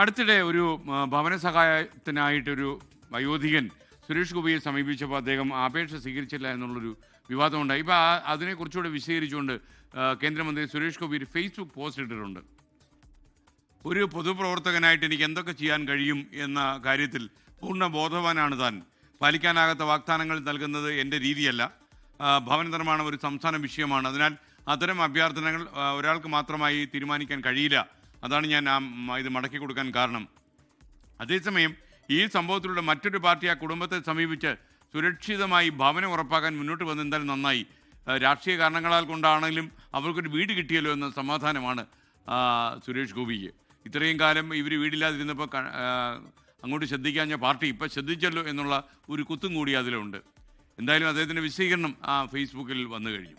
അടുത്തിടെ ഒരു ഭവന സഹായത്തിനായിട്ടൊരു വയോധികൻ സുരേഷ് ഗോപിയെ സമീപിച്ചപ്പോൾ അദ്ദേഹം അപേക്ഷ സ്വീകരിച്ചില്ല എന്നുള്ളൊരു വിവാദമുണ്ടായി. ഇപ്പോൾ ആ അതിനെ കുറച്ചുകൂടെ വിശദീകരിച്ചുകൊണ്ട് കേന്ദ്രമന്ത്രി സുരേഷ് ഗോപി ഒരു ഫേസ്ബുക്ക് പോസ്റ്റ് ഇട്ടിട്ടുണ്ട്. ഒരു പൊതുപ്രവർത്തകനായിട്ട് എനിക്ക് എന്തൊക്കെ ചെയ്യാൻ കഴിയും എന്ന കാര്യത്തിൽ പൂർണ ബോധവാനാണ് താൻ. പാലിക്കാനാകാത്ത വാഗ്ദാനങ്ങൾ നൽകുന്നത് എന്റെ രീതിയല്ല. ഭവന നിർമ്മാണം ഒരു സംസ്ഥാന വിഷയമാണ്. അതിനാൽ അത്തരം അഭ്യർത്ഥനകൾ ഒരാൾക്ക് മാത്രമായി തീരുമാനിക്കാൻ കഴിയില്ല. അതാണ് ഞാൻ ആ, ഇത് മടക്കി കൊടുക്കാൻ കാരണം. അതേസമയം ഈ സംഭവത്തിലൂടെ മറ്റൊരു പാർട്ടി ആ കുടുംബത്തെ സമീപിച്ച് സുരക്ഷിതമായി ഭവനം ഉറപ്പാക്കാൻ മുന്നോട്ട് വന്നെന്തായാലും നന്നായി. രാഷ്ട്രീയ കാരണങ്ങളാൽ കൊണ്ടാണെങ്കിലും അവർക്കൊരു വീട് കിട്ടിയല്ലോ എന്ന സമാധാനമാണ് സുരേഷ് ഗോപിക്ക്. ഇത്രയും കാലം ഇവർ വീടില്ലാതിരുന്നപ്പോൾ അങ്ങോട്ട് ശ്രദ്ധിക്കാഞ്ഞ പാർട്ടി ഇപ്പം ശ്രദ്ധിച്ചല്ലോ എന്നുള്ള ഒരു കുത്തും കൂടി അതിലുണ്ട്. എന്തായാലും അദ്ദേഹത്തിന്റെ വിശദീകരണം ആ ഫേസ്ബുക്കിൽ വന്നു കഴിഞ്ഞു.